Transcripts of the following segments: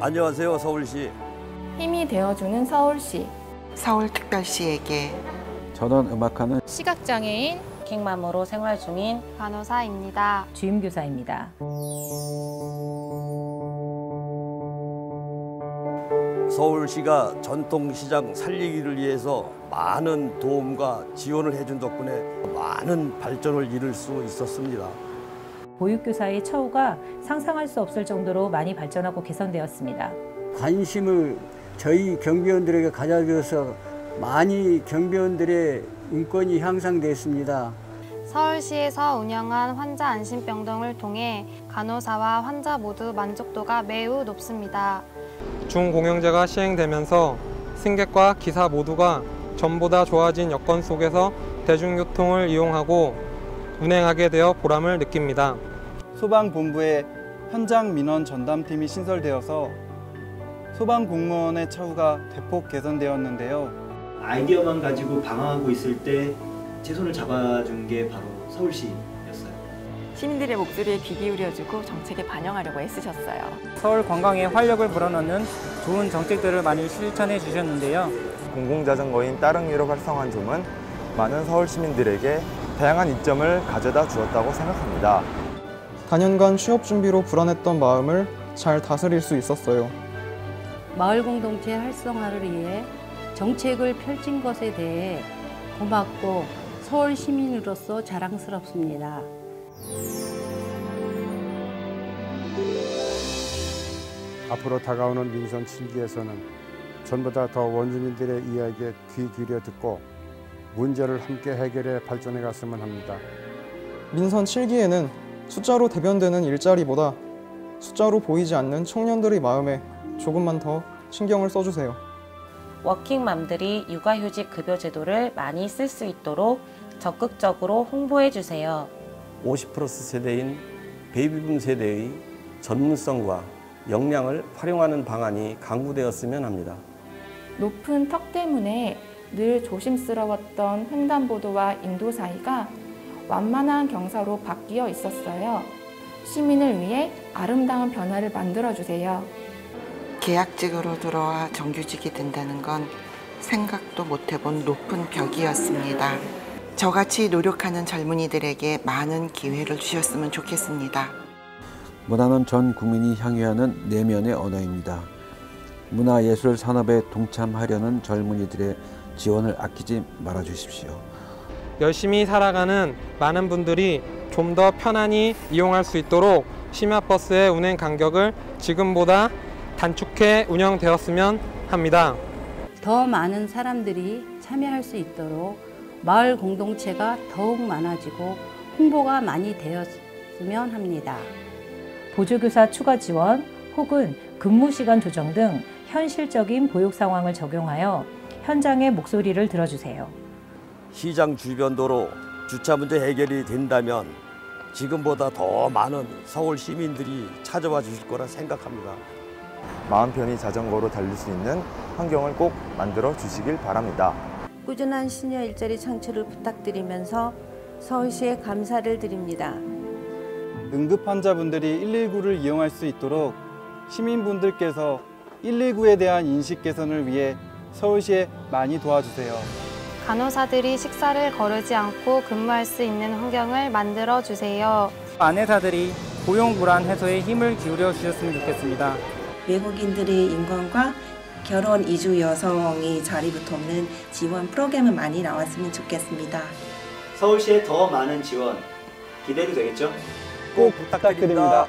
안녕하세요 서울시 힘이 되어주는 서울시 서울특별시에게 전원 음악하는 시각장애인 킹맘으로 생활 중인 간호사입니다. 주임교사입니다. 서울시가 전통시장 살리기를 위해서 많은 도움과 지원을 해준 덕분에 많은 발전을 이룰 수 있었습니다. 보육교사의 처우가 상상할 수 없을 정도로 많이 발전하고 개선되었습니다. 관심을 저희 경비원들에게 가져줘서 많이 경비원들의 인권이 향상됐습니다. 서울시에서 운영한 환자 안심병동을 통해 간호사와 환자 모두 만족도가 매우 높습니다. 중공영제가 시행되면서 승객과 기사 모두가 전보다 좋아진 여건 속에서 대중교통을 이용하고 운행하게 되어 보람을 느낍니다. 소방본부에 현장 민원 전담팀이 신설되어서 소방 공무원의 처우가 대폭 개선되었는데요. 아이디어만 가지고 방황하고 있을 때 제 손을 잡아준 게 바로 서울시였어요. 시민들의 목소리에 귀 기울여주고 정책에 반영하려고 애쓰셨어요. 서울 관광에 활력을 불어넣는 좋은 정책들을 많이 실천해 주셨는데요. 공공자전거인 따릉이로 활성화한 점은 많은 서울 시민들에게 다양한 이점을 가져다 주었다고 생각합니다. 단연간 취업 준비로 불안했던 마음을 잘 다스릴 수 있었어요. 마을 공동체 활성화를 위해 정책을 펼친 것에 대해 고맙고 서울 시민으로서 자랑스럽습니다. 앞으로 다가오는 민선 7기에서는 전보다 더 원주민들의 이야기에 귀 기울여 듣고 문제를 함께 해결해 발전해 갔으면 합니다. 민선 7기에는 숫자로 대변되는 일자리보다 숫자로 보이지 않는 청년들의 마음에 조금만 더 신경을 써주세요. 워킹맘들이 육아휴직 급여 제도를 많이 쓸 수 있도록 적극적으로 홍보해 주세요. 50 플러스 세대인 베이비붐 세대의 전문성과 역량을 활용하는 방안이 강구되었으면 합니다. 높은 턱 때문에 늘 조심스러웠던 횡단보도와 인도 사이가 완만한 경사로 바뀌어 있었어요. 시민을 위해 아름다운 변화를 만들어 주세요. 계약직으로 들어와 정규직이 된다는 건 생각도 못 해본 높은 벽이었습니다. 저같이 노력하는 젊은이들에게 많은 기회를 주셨으면 좋겠습니다. 문화는 전 국민이 향유하는 내면의 언어입니다. 문화예술 산업에 동참하려는 젊은이들의 지원을 아끼지 말아 주십시오. 열심히 살아가는 많은 분들이 좀 더 편안히 이용할 수 있도록 심야버스의 운행 간격을 지금보다 단축해 운영되었으면 합니다. 더 많은 사람들이 참여할 수 있도록 마을 공동체가 더욱 많아지고 홍보가 많이 되었으면 합니다. 보조교사 추가 지원 혹은 근무 시간 조정 등 현실적인 보육 상황을 적용하여 현장의 목소리를 들어주세요. 시장 주변 도로 주차 문제 해결이 된다면 지금보다 더 많은 서울 시민들이 찾아와 주실 거라 생각합니다. 마음 편히 자전거로 달릴 수 있는 환경을 꼭 만들어 주시길 바랍니다. 꾸준한 시니어 일자리 창출을 부탁드리면서 서울시에 감사를 드립니다. 응급 환자분들이 119를 이용할 수 있도록 시민분들께서 119에 대한 인식 개선을 위해 서울시에 많이 도와주세요. 간호사들이 식사를 거르지 않고 근무할 수 있는 환경을 만들어 주세요. 아내사들이 고용 불안 해소에 힘을 기울여 주셨으면 좋겠습니다. 외국인들의 인권과 결혼 이주 여성이 자리 붙없는 지원 프로그램은 많이 나왔으면 좋겠습니다. 서울시의 더 많은 지원 기대도 되겠죠? 꼭 부탁드립니다.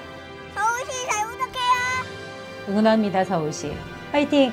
서울시 잘 부탁해요. 응원합니다, 서울시. 화이팅!